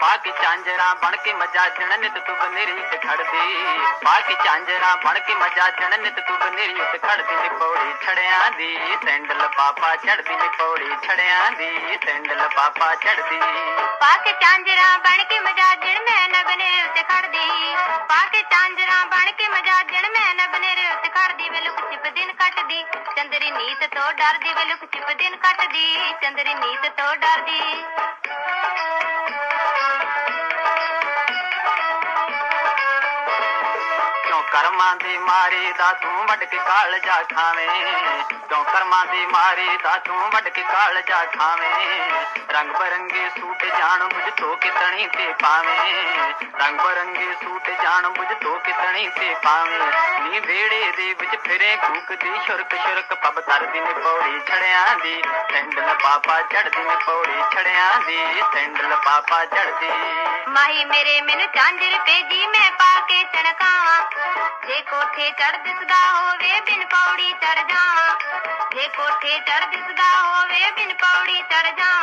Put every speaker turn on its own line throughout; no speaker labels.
ਪਾ ਕੇ ਚਾਂਜਰਾ ਬਣ ਕੇ ਮਜਾ ਜਣ ਨਿਤ ਤੂੰ ਬਨੇਰੀ ਉੱਤੇ ਖੜਦੀ। ਪਾ ਕੇ ਚਾਂਜਰਾ ਬਣ ਕੇ ਮਜਾ ਜਣ ਨਿਤ ਤੂੰ ਬਨੇਰੀ ਉੱਤੇ ਖੜਦੀ। ਨੀ ਛੜਿਆਂ ਦੀ ਸੈਂਡਲ ਪਾਪਾ ਚੜਦੀ ਨੀ ਪੌੜੀ ਛੜਿਆਂ ਦੀ ਸੈਂਡਲ ਪਾਪਾ ਚੜਦੀ
ਪਾ ਕੇ ਚਾਂਜਰਾ ਬਣ ਕੇ ਮਜਾਜਣ ਮੈਂ ਨਗਨੇ ਉੱਤੇ ਖੜਦੀ। ਪਾ ਕੇ ਚਾਂਜਰਾ ਬਣ ਕੇ ਮਜਾਜਣ ਮੈਂ ਨਗਨੇ ਵੇ ਲੁਕ ਛਿਪ ਦਿਨ ਕੱਟਦੀ, ਚੰਦਰੀ ਨੀਤ ਤੋਂ ਡਰਦੀ ਵੇ ਲੁਕ ਛਿਪ ਦਿਨ ਕੱਟਦੀ, ਚੰਦਰੀ ਨੀਤ ਤੋਂ ਡਰਦੀ।
ਕਰਮਾਂ ਦੀ ਮਾਰੀ ਦਾ ਤੂੰ ਵੱਢ ਕੇ ਕਾਲ ਜਾ ਖਾਵੇਂ? ਕਿਉਂ ਕਰਮਾਂ ਦੀ ਮਾਰੀ ਦਾ ਤੂੰ ਵੱਢ ਕੇ ਕਾਲ ਜਾ ਖਾਵੇਂ? ਰੰਗ ਬਰੰਗੇ ਸੂਟ ਜਾਣ ਬੁਝ ਤੋ ਕਿਤਣੀ ਤੇ ਪਾਵੇਂ। ਰੰਗ ਬਰੰਗੇ ਸੂਟ ਜਾਣ ਬੁਝ ਤੋ ਕਿਤਣੀ ਤੇ ਪਾਵੇਂ। ਨੀ ਵੇੜੇ ਦੇ ਵਿੱਚ ਫਿਰੇ ਕੂਕਦੀ ਸ਼ੁਰਕ ਸ਼ੁਰਕ ਪਬ ਤਰਦੀ ਨੀ ਪੌੜੀ ਛੜਿਆਂ ਦੀ। ਸੈਂਡਲ ਪਾਪਾ ਚੜਦੀ ਨੀ ਪੌੜੀ ਛੜਿਆਂ ਦੀ। ਸੈਂਡਲ ਪਾਪਾ ਚੜਦੀ
ਮਾਹੀ ਮੇਰੇ ਮੈਨੂੰ ਚਾਂਜਰ ਭੇਜੀ ਮੈਂ ਪਾ ਕੇ ਚਣਕਾਵਾਂ ਜੇ ਕੋਠੇ ਚੜ ਦਿਸਦਾ ਹੋਵੇ ਬਿਨ ਪੌੜੀ ਚੜ ਜਾਵਾਂ। ਜੇ ਕੋਠੇ ਚੜ ਦਿਸਦਾ ਹੋਵੇ ਬਿਨ ਪੌੜੀ ਚੜ ਜਾਵਾਂ।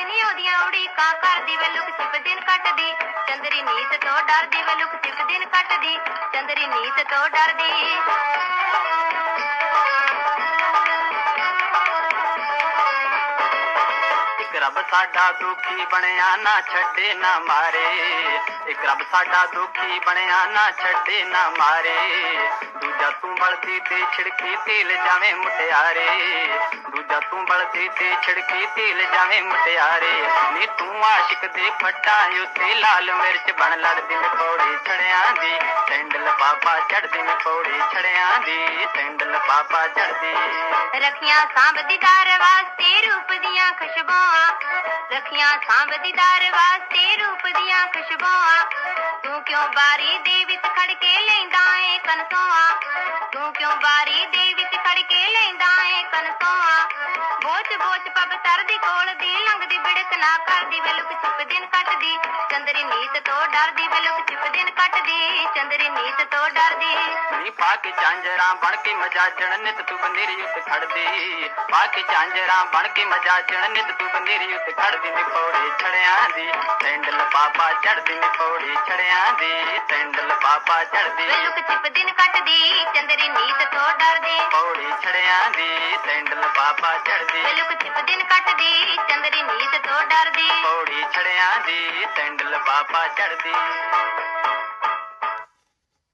ਕੇ ਉਹਦੀਆਂ ਉਡੀਕਾਂ ਕਰਦੀ ਵੇ ਲੁਕ ਛਿਪ ਦਿਨ ਕੱਟਦੀ। ਚੰਦਰੀ ਨੀਤ ਤੋਂ ਡਰਦੀ ਵੇ ਲੁਕ ਛਿਪ ਦਿਨ ਕੱਟਦੀ। ਚੰਦਰੀ ਨੀਤ ਤੋਂ ਡਰਦੀ।
ਰੱਬ ਸਾਡਾ ਦੁਖੀ ਬਣਿਆ ਨਾ ਛੱਡੇ ਨਾ ਮਾਰੇ। ਇੱਕ ਰੱਬ ਸਾਡਾ ਦੁਖੀ ਬਣਿਆ ਨਾ ਛੱਡੇ ਨਾ ਮਾਰੇ। ਦੂਜਾ ਤੂੰ ਬਲਦੀ ਤੇ ਛਿੜਕੀ ਤੇਲ ਜਾਵੇਂ ਮੁਟਿਆਰੇ। ਦੂਜਾ ਤੂੰ ਬਲਦੀ ਤੇ ਛਿੜਕੀ ਤੇਲ ਜਾਵੇਂ ਮੁਟਿਆਰੇ। ਨੀ ਤੂੰ ਆਸ਼ਿਕ ਦੇ ਫੱਟਾਂ ਉੱਤੇ ਲਾਲ ਮਿਰਚ ਬਣ ਲੜਦੀ ਨੀ ਪੌੜੀ ਛੜਿਆਂ ਦੀ। ਟੈਂਡਲ ਪਾਪਾ ਚੜਦੀ ਨੀ ਪੌੜੀ ਛੜਿਆਂ ਦੀ। ਸੈਂਡਲ ਪਾਪਾ ਚੜਦੀ
ਰਖੀਆਂ ਸਾਂਭਦੀ ਦਾਰ ਵਾਸਤੇ ਰੂਪ ਦੀਆਂ ਖੁਸ਼ਬੂਆਂ ਰੱਖੀਆਂ ਸਾਂਭਦੀ ਦਾਰ ਵਾਸਤੇ ਰੂਪ ਦੀਆਂ ਖੁਸ਼ਬੂਆਂ। ਤੂੰ ਕਿਉਂ ਬਾਰੀ ਦੇ ਵਿੱਚ ਖੜ ਕੇ ਲੈਂਦਾ ਏ ਕਨਸੋਆਂ ਤੂੰ ਕਿਉਂ ਬਾਰੀ ਦੇ ਵਿੱਚ ਖੜ ਕੇ ਲੈਂਦਾ ਏ ਕਨਸੋਆਂ। ਬੋਚ ਬੋਚ ਪਬ ਤਰਦੀ ਕੋਲ ਦੀ ਲੰਘਦੀ ਬਿੜਕ ਨਾ ਕਰਦੀ ਵੇ ਲੁਕ ਛਿਪ ਦਿਨ ਕੱਟਦੀ। ਚੰਦਰੀ ਨੀਤ ਤੋਂ ਡਰਦੀ ਵੇ ਲੁਕ ਛਿਪ ਦਿਨ ਕੱਟਦੀ। ਚੰਦਰੀ ਨੀਤ ਤੋਂ ਡਰਦੀ।
ਨੀ ਪਾ ਕੇ ਚਾਂਜਰਾਂ ਬਣ ਕੇ ਮਜਾਜਣ ਨਿਤ ਤੂੰ ਬੰਦੇਰੀ ਉੱਤੇ ਖੜਦੀ। ਪਾ ਕੇ ਚਾਂਜਰਾਂ ਬਣ ਕੇ ਮਜਾਜਣ ਨਿਤ ਤੂੰ ਬੰਦੇਰੀ ਉੱਤੇ ਖੜਦੀ। ਨੀ ਪੌੜੀ ਛੜਿਆਂ ਦੀ ਸੈਂਡਲ ਪਾਪਾ ਚੜਦੀ ਨੀ ਪੌੜੀ ਛੜਿਆਂ ਦੀ ਸੈਂਡਲ ਪਾਪਾ ਚੜਦੀ
ਵੇ ਲੁਕ ਛਿਪ ਦਿਨ ਕੱਟਦੀ ਚੰਦਰੀ ਨੀਤ ਤੋਂ ਡਰਦੀ।
ਪੌੜੀ ਛੜਿਆਂ ਦੀ ਸੈਂਡਲ ਪਾਪਾ ਚੜਦੀ
ਲੁਕ ਛਿਪ ਦਿਨ ਕੱਟਦੀ ਚੰਦਰੀ ਨੀਤ ਤੋਂ ਡਰਦੀ।
ਪੌੜੀ ਛੜਿਆਂ ਦੀ ਸੈਂਡਲ ਪਾਪਾ ਚੜਦੀ